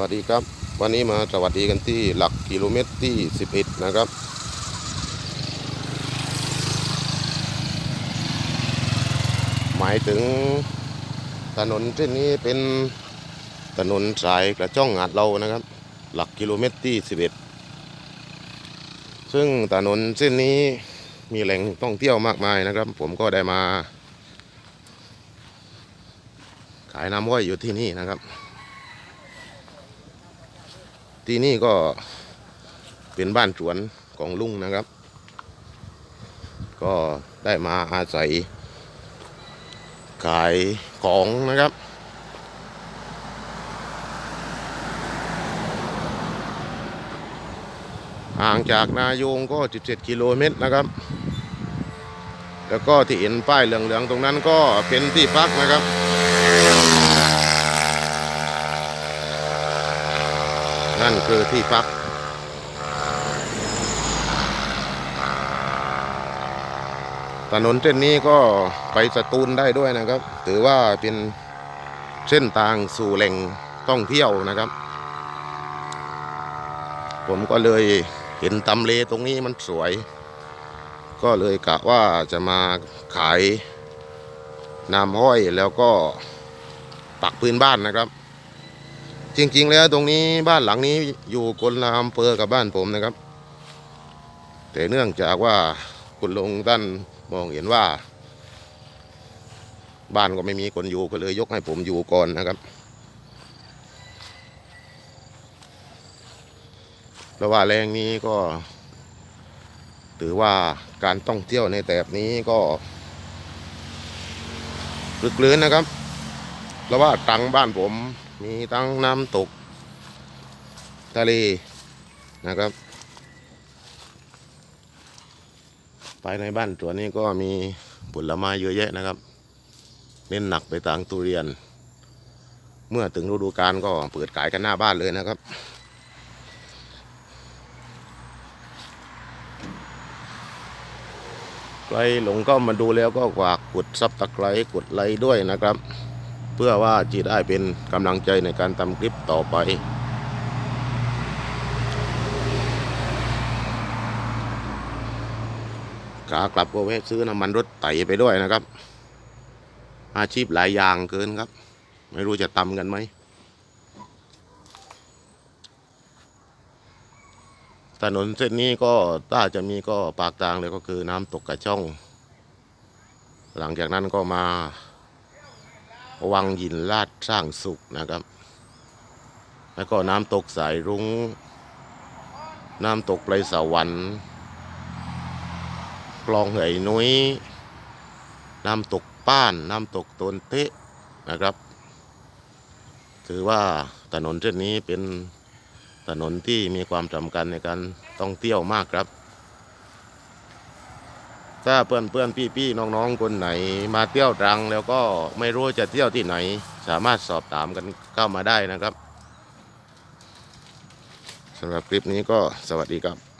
วัสดีครับ วันนี้มาสวัสดีกันที่หลักกิโลเมตรที่ 11 นะครับ หมายถึงถนนเส้นนี้เป็นถนนสายกระจ้องหาดเรานะครับ หลักกิโลเมตรที่ 11 ซึ่งถนนเส้นนี้มีแหล่งท่องเที่ยวมากมายนะครับ ผมก็ได้มา ขายน้ำอ้อยอยู่ที่นี่นะครับ ที่นี่ก็เป็นบ้านสวนของลุงนะครับ ก็ได้มาอาศัย ขายของนะครับ ห่างจากนายงก็ 17 กิโลเมตรนะครับ แล้วก็ที่เห็นป้ายเหลืองๆตรงนั้นก็เป็นที่พักนะครับ นั่นคือที่พัก ถนนเส้นนี้ก็ไปสตูลได้ด้วยนะครับ ถือว่าเป็นเส้นทางสู่แหล่งท่องเที่ยวนะครับ ผมก็เลยเห็นตำเลตรงนี้มันสวย ก็เลยกะว่าจะมาขายน้ำห้อยแล้วก็ปักพื้นบ้านนะครับ จริง ๆ แล้วตรงนี้บ้านหลังนี้อยู่คนละอำเภอกับบ้านผมนะครับ แต่เนื่องจากว่าคุณลุงท่านมองเห็นว่า บ้านก็ไม่มีคนอยู่ก็เลยยกให้ผมอยู่ก่อนนะครับ เพราะว่าแรงนี้ก็ ถือว่าการท่องเที่ยวในแถบนี้ก็ลึกลื้นนะครับ เพราะว่าตังบ้านผม มีทั้งน้ำตก ทะเลนะครับ ภายในบ้านตัวนี้ก็มีผลไม้เยอะแยะนะครับ เน้นหนักไปทางทุเรียน เมื่อถึงฤดูกาลก็เปิดขายกันหน้าบ้านเลยนะครับใครหลงก็มาดูแล้วก็ฝากกดซับตะไคร้กดไลค์ด้วยนะครับ เพื่อว่าจะได้เป็นกำลังใจในการทำคลิปต่อไป ขากลับก็แวะซื้อน้ำมันรถไถไปด้วยนะครับ อาชีพหลายอย่างเกินครับ ไม่รู้จะตำกันไหมถนนเส้นนี้ก็ถ้าจะมีก็ปากทางเลยก็คือน้ำตกกระช่อง หลังจากนั้นก็มา วังหินลาดสร้างสุขนะครับ แล้วก็น้ำตกสายรุง้ง น้ำตกไรสวรรค์คลองเหยนุ้ย น้ำตกป้าน น้ำตกตนเตะนะครับ ถือว่าถนนเส้นนี้เป็นถนนที่มีความสำคัญในการท่องเที่ยวมากครับ ถ้าเพื่อนเพื่อนพี่พี่ๆน้องๆคนไหน มาเที่ยวตรังแล้วก็ไม่รู้จะเที่ยวที่ไหน สามารถสอบถามกันเข้ามาได้นะครับสำหรับคลิปนี้ก็สวัสดีครับ